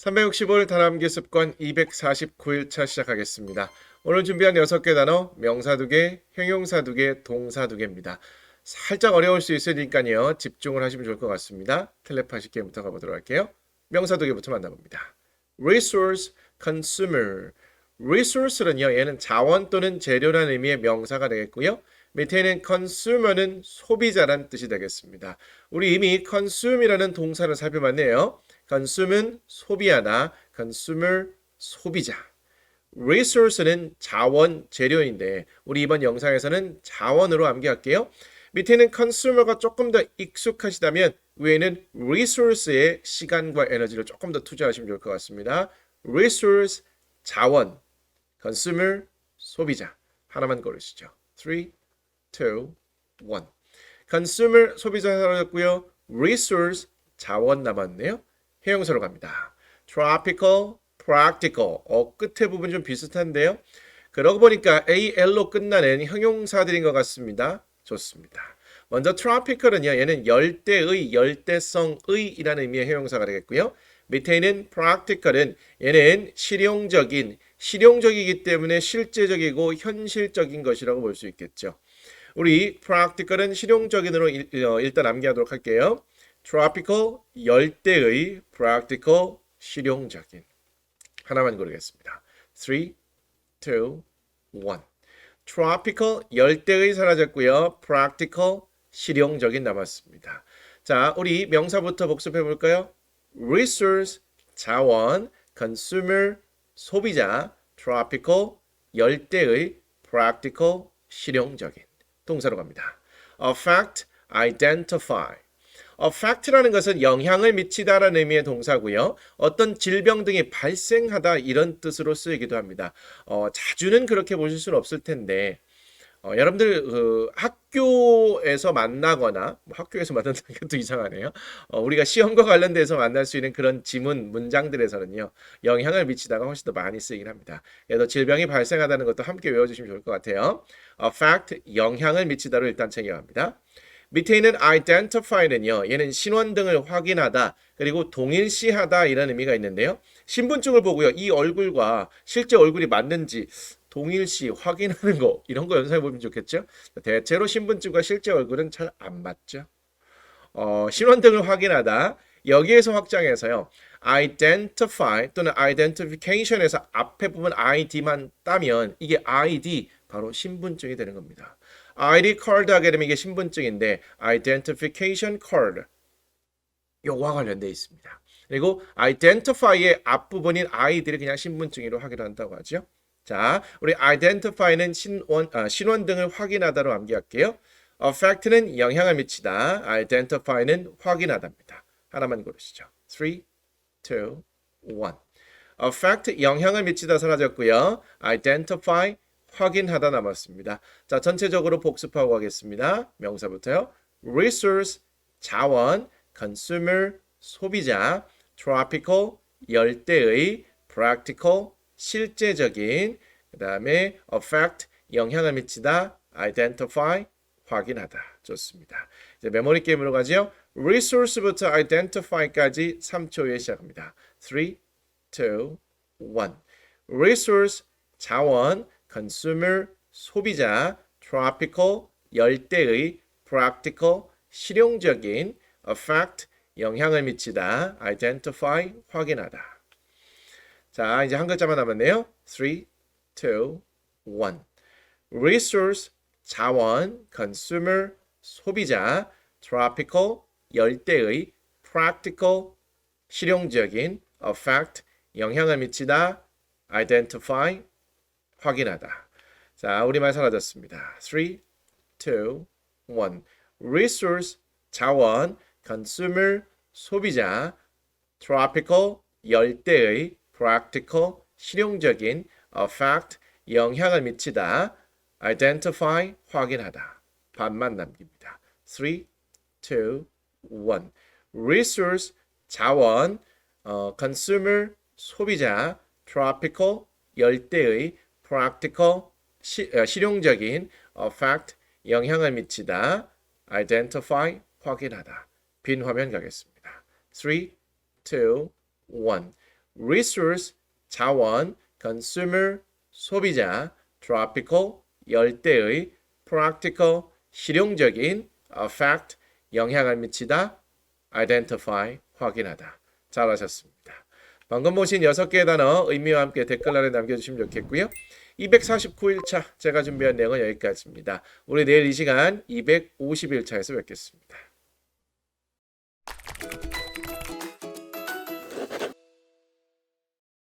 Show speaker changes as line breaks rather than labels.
365일 단암기 습관 249일차 시작하겠습니다. 오늘 준비한 6개 단어 명사 2개, 형용사 2개, 동사 2개입니다. 살짝 어려울 수 있으니까요. 집중을 하시면 좋을 것 같습니다. 텔레파시 게임부터 가보도록 할게요. 명사 2개부터 만나봅니다. resource, consumer. resource는요. 얘는 자원 또는 재료라는 의미의 명사가 되겠고요. 밑에 있는 consumer는 소비자란 뜻이 되겠습니다. 우리 이미 consume이라는 동사를 살펴봤네요. Consume은 소비하다, consumer 소비자. resource는 자원, 재료인데 우리 이번 영상에서는 자원으로 암기할게요. 밑에는 consumer가 조금 더 익숙하시다면 위에는 resource에 시간과 에너지를 조금 더 투자하시면 좋을 것 같습니다. resource 자원, consumer 소비자 하나만 고르시죠. 3, 2, 1. consumer 소비자 사라졌고요. resource 자원 남았네요. 해용사로 갑니다. tropical, practical. 어, 끝에 부분 좀 비슷한데요. 그러고 보니까 AL로 끝나는 형용사들인 것 같습니다. 좋습니다. 먼저 tropical은요. 얘는 열대의, 열대성의이라는 의미의 형용사가 되겠고요. 밑에 있는 practical은 얘는 실용적인, 실용적이기 때문에 실제적이고 현실적인 것이라고 볼 수 있겠죠. 우리 practical은 실용적인으로 일, 어, 일단 암기하도록 할게요. Tropical 열대의 practical 실용적인 하나만 고르겠습니다. 3 2 1 tropical 열대의 사라졌고요. practical 실용적인 남았습니다. 자, 우리 명사부터 복습해 볼까요? resource 자원, consumer 소비자, tropical 열대의 practical 실용적인 동사로 갑니다. affect, identify affect라는 것은 영향을 미치다라는 의미의 동사고요. 어떤 질병 등이 발생하다 이런 뜻으로 쓰이기도 합니다. 어, 자주는 그렇게 보실 수는 없을 텐데 어, 여러분들 그 학교에서 만나거나 뭐 학교에서 만난다는 것도 이상하네요. 어, 우리가 시험과 관련돼서 만날 수 있는 그런 지문 문장들에서는요 영향을 미치다가 훨씬 더 많이 쓰이긴 합니다. 그래서 질병이 발생하다는 것도 함께 외워주시면 좋을 것 같아요. affect 영향을 미치다로 일단 챙겨갑니다. 밑에 있는 identify는요. 얘는 신원 등을 확인하다 그리고 동일시하다 이런 의미가 있는데요. 신분증을 보고요. 이 얼굴과 실제 얼굴이 맞는지 동일시 확인하는 거 이런 거 연습해 보면 좋겠죠. 대체로 신분증과 실제 얼굴은 잘 안 맞죠. 어, 신원 등을 확인하다 여기에서 확장해서요. identify 또는 identification에서 앞에 부분 id만 따면 이게 id 바로 신분증이 되는 겁니다. ID card 하게 되면 이게 신분증인데 identification card 요거와 관련돼 있습니다. 그리고 identify의 앞부분인 id를 그냥 신분증으로 확인한다고 하죠. 자, 우리 identify는 신원, 아, 신원 등을 확인하다로 암기할게요. affect는 영향을 미치다, identify는 확인하다입니다. 하나만 고르시죠. 3, 2, 1. affect 영향을 미치다 사라졌고요. identify 확인하다 남았습니다. 자, 전체적으로 복습하고 가겠습니다. 명사부터요. resource 자원, consumer 소비자, tropical 열대의, practical 실제적인, 그 다음에 affect 영향을 미치다, identify 확인하다. 좋습니다. 이제 메모리 게임으로 가죠. resource부터 identify까지 3초 후에 시작합니다. 3, 2, 1. resource 자원, consumer 소비자, tropical 열대의, practical 실용적인, affect 영향을 미치다, identify 확인하다. 자, 이제 한 글자만 남았네요. 3, 2, 1. resource 자원, consumer 소비자, tropical 열대의, practical 실용적인, affect 영향을 미치다, identify 확인하다. 자, 우리말 사라졌습니다. 3, 2, 1. resource 자원, consumer 소비자, tropical 열대의, practical 실용적인, affect 영향을 미치다, identify 확인하다. 반만 남깁니다. 3, 2, 1. resource 자원, 어, consumer 소비자, tropical 열대의, practical 시, 어, 실용적인, affect 영향을 미치다, identify 확인하다. 빈 화면 가겠습니다. 3, 2, 1. resource 자원, consumer 소비자, tropical 열대의, practical 실용적인, affect 영향을 미치다, identify 확인하다. 잘하셨습니다. 방금 보신 6개의 단어 의미와 함께 댓글란에 남겨주시면 좋겠고요. 249일차 제가 준비한 내용은 여기까지입니다. 우리 내일 이 시간 251차에서 뵙겠습니다.